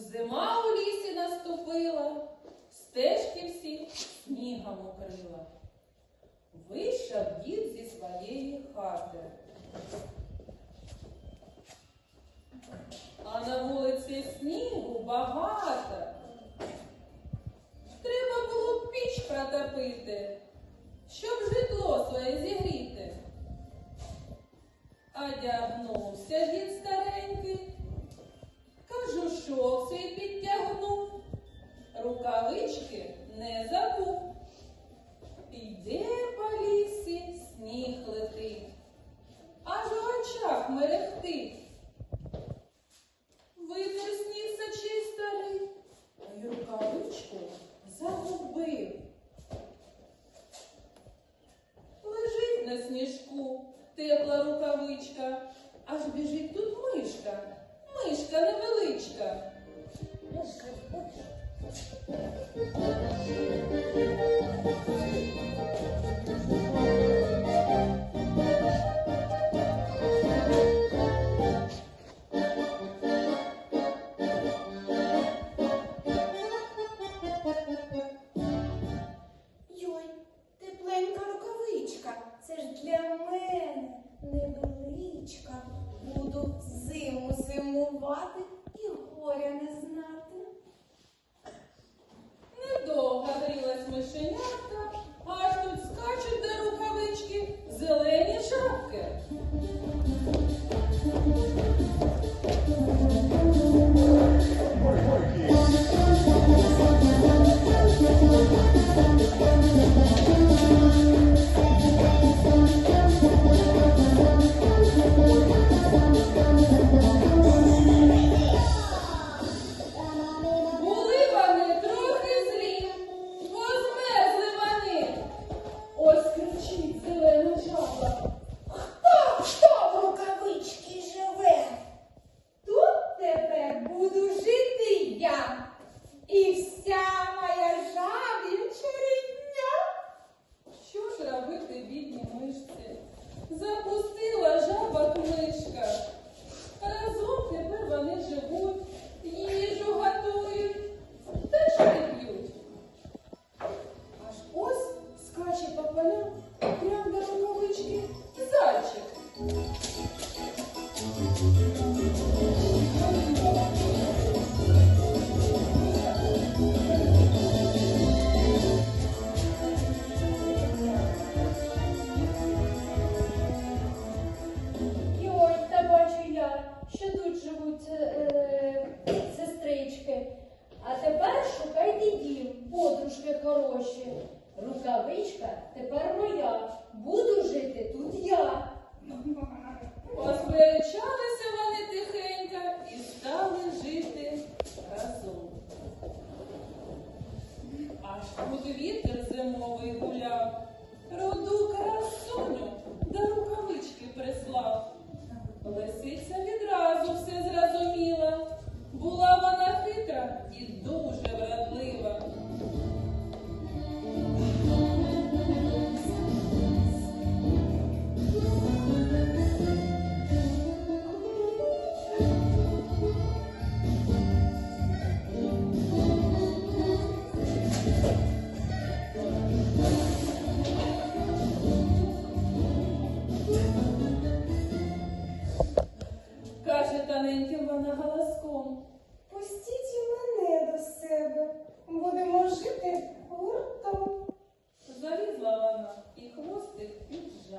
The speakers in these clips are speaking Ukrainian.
Зима у лісі наступила, стежки всі снігом укрила. Вийшов дід зі своєї хати. А на вулиці снігу багато. Треба було піч протопити, щоб житло своє зігріти. Одягнувся дід старенький, рукавички не забув. Іде по лісі сніг летить, аж у очах мерехтить. Витер сніг сочий старий, а й рукавичку загубив. Лежить на сніжку тепла рукавичка, аж біжить тут мишка, мишка невеличка. Йой, тепленька рукавичка, це ж для мене невеличка. Буду зиму зимувати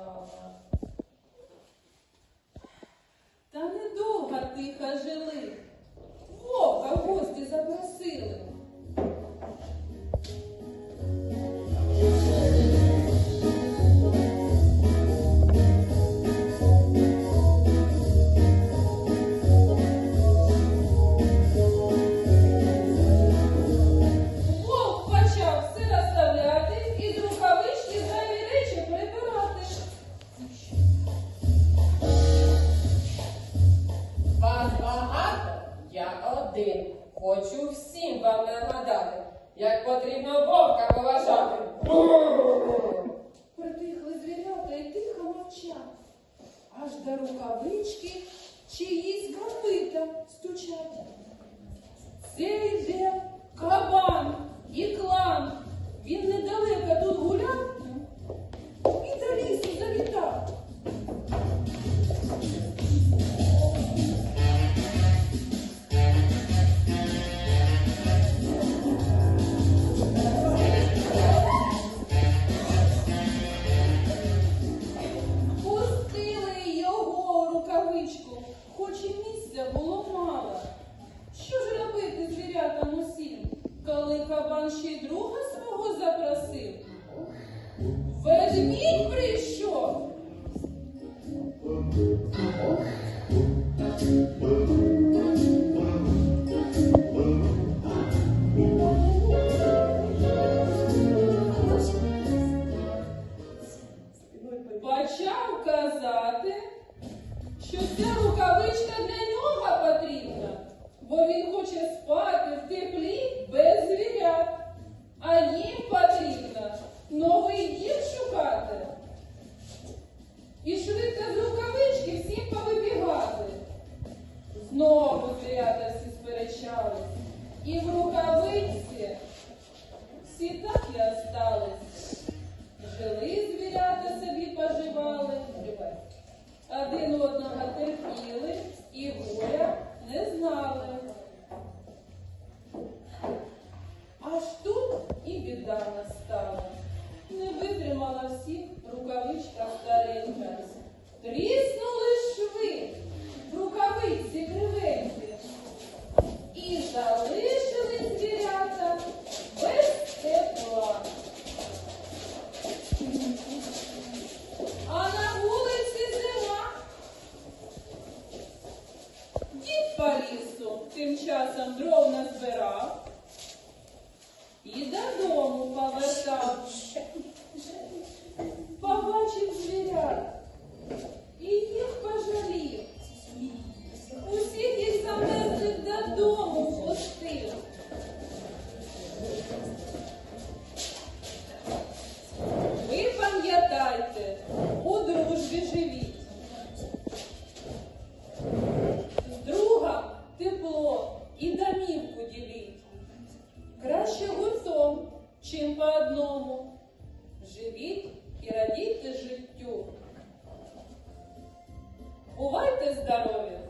хвостик. Та недовго тихо жили. Вовка гості запросили. аж до рукавички, чиїсь копита стучать. Це йде кабан і клан. Він недалеко тут гуляє. torci їм по одному. Живіть і радійте життю. Бувайте здорові!